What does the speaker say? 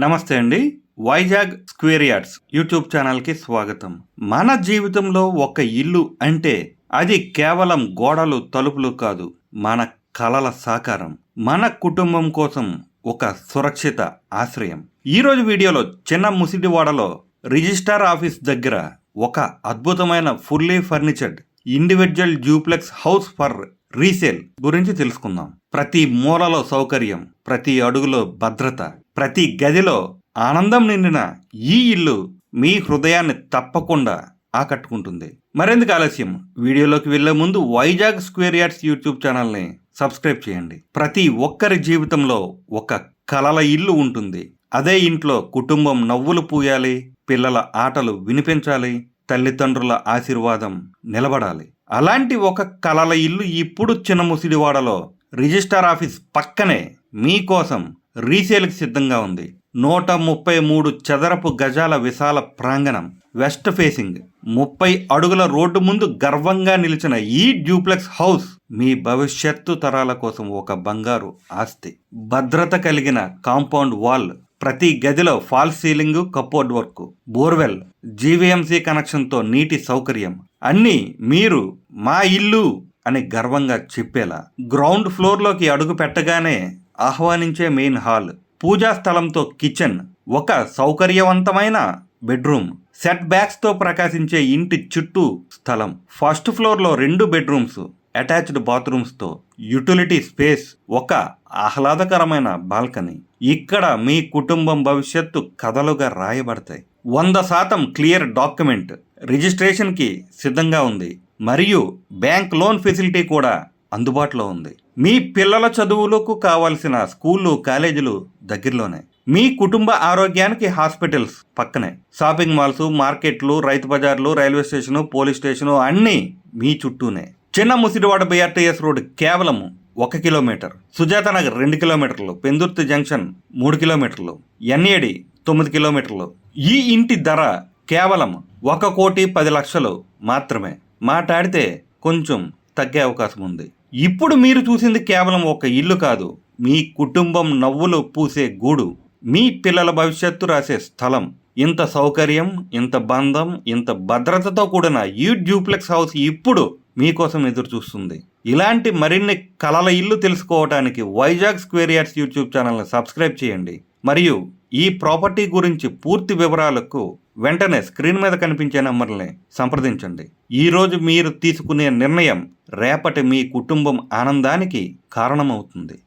నమస్తే అండి. Vizag square yards YouTube ఛానల్కి స్వాగతం. మన జీవితంలో ఒక ఇల్లు అంటే అది కేవలం గోడలు తలుపులు కాదు మన కలల సాకారం. మన కుటుంబం కోసం ఒక సురక్షిత ఆశ్రయం. ఈరోజు వీడియోలో చిన్న ముసిడివాడలో రిజిస్టార్ ఆఫీస్ దగ్గర ఒక అద్భుతమైన fully furnished individual duplex house for resale గురించి తెలుసుకుందాం. ప్రతి మూలలో సౌకర్యం ప్రతి అడుగులో భద్రత ప్రతి గదిలో ఆనందం నిండిన ఈ ఇల్లు మీ హృదయాన్ని తప్పకుండా ఆకట్టుకుంటుంది. మరెందుకు ఆలస్యం? వీడియోలోకి వెళ్ళే ముందు వైజాగ్ స్క్వేర్ యార్డ్స్ యూట్యూబ్ ఛానల్ని సబ్స్క్రైబ్ చేయండి. ప్రతి ఒక్కరి జీవితంలో ఒక కలల ఇల్లు ఉంటుంది. అదే ఇంట్లో కుటుంబం నవ్వులు పూయాలి పిల్లల ఆటలు వినిపించాలి తల్లిదండ్రుల ఆశీర్వాదం నిలబడాలి. అలాంటి ఒక కలల ఇల్లు ఇప్పుడు చిన్న ముసిడివాడలో రిజిస్టార్ ఆఫీస్ పక్కనే మీకోసం రీసేల్కి సిద్ధంగా ఉంది. నూట ముప్పై మూడు చదరపు గజాల విశాల ప్రాంగణం. West facing. ముప్పై అడుగుల రోడ్డు ముందు గర్వంగా నిలిచిన ఈ డ్యూప్లెక్స్ హౌస్ మీ భవిష్యత్తు తరాల కోసం ఒక బంగారు ఆస్తి. భద్రత కలిగిన కాంపౌండ్ వాల్ ప్రతి గదిలో fall ceiling cupboard work borewell GVMC కనెక్షన్తో నీటి సౌకర్యం. అన్నీ మీరు మా ఇల్లు అని గర్వంగా చెప్పేలా. గ్రౌండ్ ఫ్లోర్లోకి అడుగు పెట్టగానే ఆహ్వానించే మెయిన్ హాల్ పూజా స్థలంతో కిచెన్ ఒక సౌకర్యవంతమైన బెడ్రూమ్. సెట్ బ్యాక్స్తో ప్రకాశించే ఇంటి చుట్టూ స్థలం. ఫస్ట్ ఫ్లోర్లో రెండు బెడ్రూమ్స్ అటాచ్డ్ బాత్రూమ్స్తో. యూటిలిటీ స్పేస్ ఒక ఆహ్లాదకరమైన బాల్కనీ. ఇక్కడ మీ కుటుంబం భవిష్యత్తు కథలుగా రాయబడతాయి. వంద శాతం క్లియర్ డాక్యుమెంట్ రిజిస్ట్రేషన్కి సిద్ధంగా ఉంది. మరియు బ్యాంక్ లోన్ ఫెసిలిటీ కూడా అందుబాటులో ఉంది. మీ పిల్లల చదువులకు కావాల్సిన స్కూళ్ళు కాలేజీలు దగ్గరలోనే. మీ కుటుంబ ఆరోగ్యానికి హాస్పిటల్స్ పక్కనే. షాపింగ్ మాల్స్ మార్కెట్లు రైతు బజార్లు రైల్వే స్టేషను పోలీస్ స్టేషను అన్నీ మీ చుట్టూనే. చిన్న ముసిడివాడ బిఆర్టీఎస్ రోడ్ కేవలం ఒక కిలోమీటర్. సుజాత నగర్ రెండు కిలోమీటర్లు. పెందుర్తి జంక్షన్ మూడు కిలోమీటర్లు. ఎన్ఏడి తొమ్మిది కిలోమీటర్లు. ఈ ఇంటి ధర కేవలం ఒక కోటి పది లక్షలు మాత్రమే. మాట్లాడితే కొంచెం తగ్గే అవకాశం ఉంది. ఇప్పుడు మీరు చూసింది కేవలం ఒక ఇల్లు కాదు. మీ కుటుంబం నవ్వులు పూసే గూడు. మీ పిల్లల భవిష్యత్తు రాసే స్థలం. ఇంత సౌకర్యం ఇంత బంధం ఇంత భద్రతతో కూడిన ఈ డ్యూప్లెక్స్ హౌస్ ఇప్పుడు మీకోసం ఎదురు చూస్తుంది ఇలాంటి మరిన్ని కలల ఇల్లు తెలుసుకోవడానికి వైజాగ్ స్క్వేర్ యార్డ్స్ యూట్యూబ్ ఛానల్ని సబ్స్క్రైబ్ చేయండి. మరియు ఈ ప్రాపర్టీ గురించి పూర్తి వివరాలకు వెంటనే స్క్రీన్ మీద కనిపించే నెంబర్ని సంప్రదించండి. ఈరోజు మీరు తీసుకునే నిర్ణయం రేపటి మీ కుటుంబం ఆనందానికి కారణమవుతుంది.